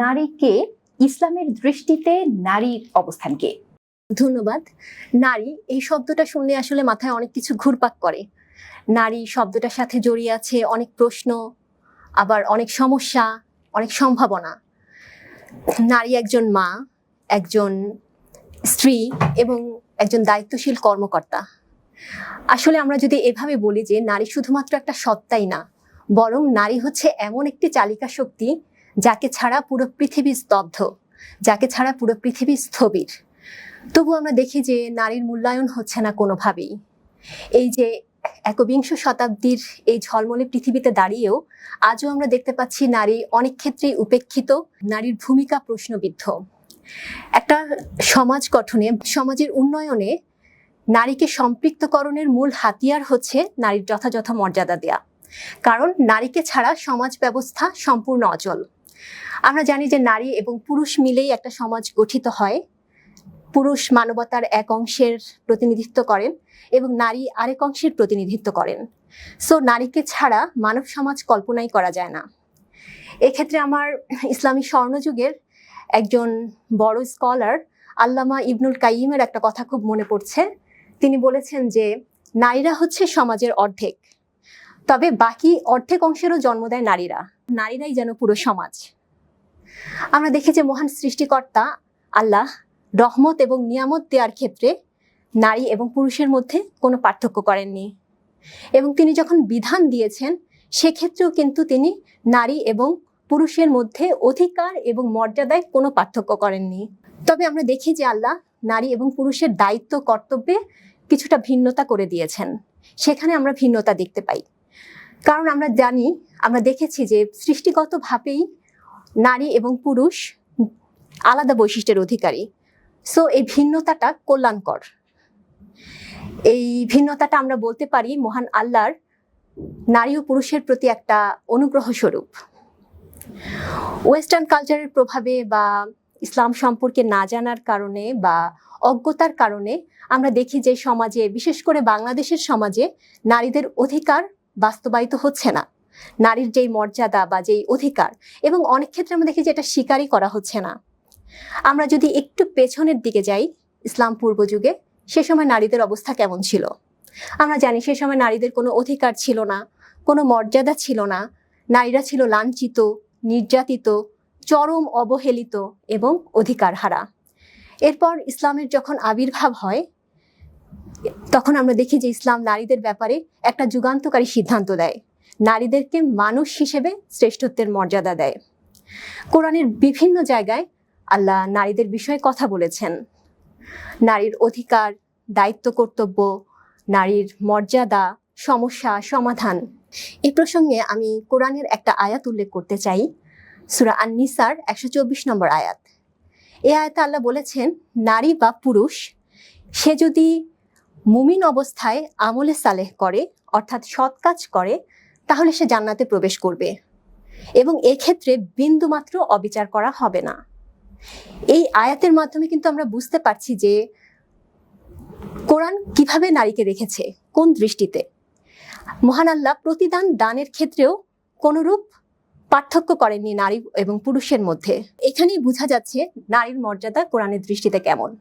নারীকে ইসলামের দৃষ্টিতে নারীর অবস্থান কে ধন্যবাদ। নারী, এই শব্দটা শুনলে আসলে মাথায় অনেক কিছু ঘুরপাক করে। নারী শব্দটার সাথে জড়িয়ে আছে অনেক প্রশ্ন, আবার অনেক সমস্যা, অনেক সম্ভাবনা। নারী একজন মা, একজন স্ত্রী এবং একজন দায়িত্বশীল কর্মকর্তা। আসলে আমরা যদি এভাবে বলি যে নারী শুধুমাত্র একটা সত্তাই না, বরং নারী হচ্ছে এমন একটি চালিকা শক্তি যাকে ছাড়া পুরো পৃথিবী স্তব্ধ, যাকে ছাড়া পুরো পৃথিবী স্থবির। তবু আমরা দেখি যে নারীর মূল্যায়ন হচ্ছে না কোনোভাবেই। এই যে একবিংশ শতাব্দীর এই ঝলমলে পৃথিবীতে দাঁড়িয়েও আজও আমরা দেখতে পাচ্ছি নারী অনেক ক্ষেত্রেই উপেক্ষিত, নারীর ভূমিকা প্রশ্নবিদ্ধ। একটা সমাজ গঠনে, সমাজের উন্নয়নে নারীকে সম্পৃক্তকরণের মূল হাতিয়ার হচ্ছে নারীর যথাযথ মর্যাদা দেয়া। কারণ নারীকে ছাড়া সমাজ ব্যবস্থা সম্পূর্ণ অচল। আমরা জানি যে নারী এবং পুরুষ মিলেই একটা সমাজ গঠিত হয়। পুরুষ মানবতার এক অংশের প্রতিনিধিত্ব করেন এবং নারী আরেক অংশের প্রতিনিধিত্ব করেন। সো নারীকে ছাড়া মানব সমাজ কল্পনাই করা যায় না। এক্ষেত্রে আমার ইসলামী স্বর্ণযুগের একজন বড় স্কলার আল্লামা ইবনুল কাইমের একটা কথা খুব মনে পড়ছে। তিনি বলেছেন যে, নারীরা হচ্ছে সমাজের অর্ধেক। তবে বাকি অর্ধেক অংশেরও জন্ম দেয় নারীরা। নারীরাই যেন পুরো সমাজ। আমরা দেখি যে মহান সৃষ্টিকর্তা আল্লাহ রহমত এবং নিয়ামত দেওয়ার ক্ষেত্রে নারী এবং পুরুষের মধ্যে কোনো পার্থক্য করেননি। এবং তিনি যখন বিধান দিয়েছেন, সেক্ষেত্রেও কিন্তু তিনি নারী এবং পুরুষের মধ্যে অধিকার এবং মর্যাদায় কোনো পার্থক্য করেননি। তবে আমরা দেখি যে আল্লাহ নারী এবং পুরুষের দায়িত্ব, কর্তব্যে কিছুটা ভিন্নতা করে দিয়েছেন। সেখানে আমরা ভিন্নতা দেখতে পাই। কারণ আমরা জানি, আমরা দেখেছি যে সৃষ্টিগতভাবেই নারী এবং পুরুষ আলাদা বৈশিষ্ট্যের অধিকারী। সো এই ভিন্নতাটা কল্যাণকর। এই ভিন্নতাটা আমরা বলতে পারি মহান আল্লাহর নারী ও পুরুষের প্রতি একটা অনুগ্রহ স্বরূপ। ওয়েস্টার্ন কালচারের প্রভাবে বা ইসলাম সম্পর্কে না জানার কারণে বা অজ্ঞতার কারণে আমরা দেখি যে সমাজে, বিশেষ করে বাংলাদেশের সমাজে নারীদের অধিকার বাস্তবায়িত হচ্ছে না। নারীর যেই মর্যাদা বা যেই অধিকার এবং অনেক ক্ষেত্রে আমরা দেখি যে এটা স্বীকারই করা হচ্ছে না। আমরা যদি একটু পেছনের দিকে যাই, ইসলাম পূর্ব যুগে সে সময় নারীদের অবস্থা কেমন ছিল? আমরা জানি সে সময় নারীদের কোনো অধিকার ছিল না, কোনো মর্যাদা ছিল না। নারীরা ছিল লাঞ্ছিত, নির্যাতিত, চরম অবহেলিত এবং অধিকার হারা এরপর ইসলামের যখন আবির্ভাব হয় তখন আমরা দেখি যে ইসলাম নারীদের ব্যাপারে একটা যুগান্তকারী সিদ্ধান্ত দেয়। নারীদেরকে মানুষ হিসেবে শ্রেষ্ঠত্বের মর্যাদা দেয়। কোরআনের বিভিন্ন জায়গায় আল্লাহ নারীদের বিষয়ে কথা বলেছেন। নারীর অধিকার, দায়িত্ব, কর্তব্য, নারীর মর্যাদা, সমস্যা, সমাধান এই প্রসঙ্গে আমি কোরআনের একটা আয়াত উল্লেখ করতে চাই। সুরা আননিসার একশো চব্বিশ নম্বর আয়াত। এ আয়াতে আল্লাহ বলেছেন, নারী বা পুরুষ, সে যদি মুমিন অবস্থায় আমলে সালেহ করে, অর্থাৎ সৎ কাজ করে, তাহলে সে জান্নাতে প্রবেশ করবে। এবং এক্ষেত্রে বিন্দুমাত্র অবিচার করা হবে না। এই আয়াতের মাধ্যমে কিন্তু আমরা বুঝতে পারছি যে কোরআন কীভাবে নারীকে রেখেছে, কোন দৃষ্টিতে। মহান আল্লাহ প্রতিদান দানের ক্ষেত্রেও কোনরূপ পার্থক্য করেননি নারী এবং পুরুষের মধ্যে। এখানেই বোঝা যাচ্ছে নারীর মর্যাদা কোরআনের দৃষ্টিতে কেমন।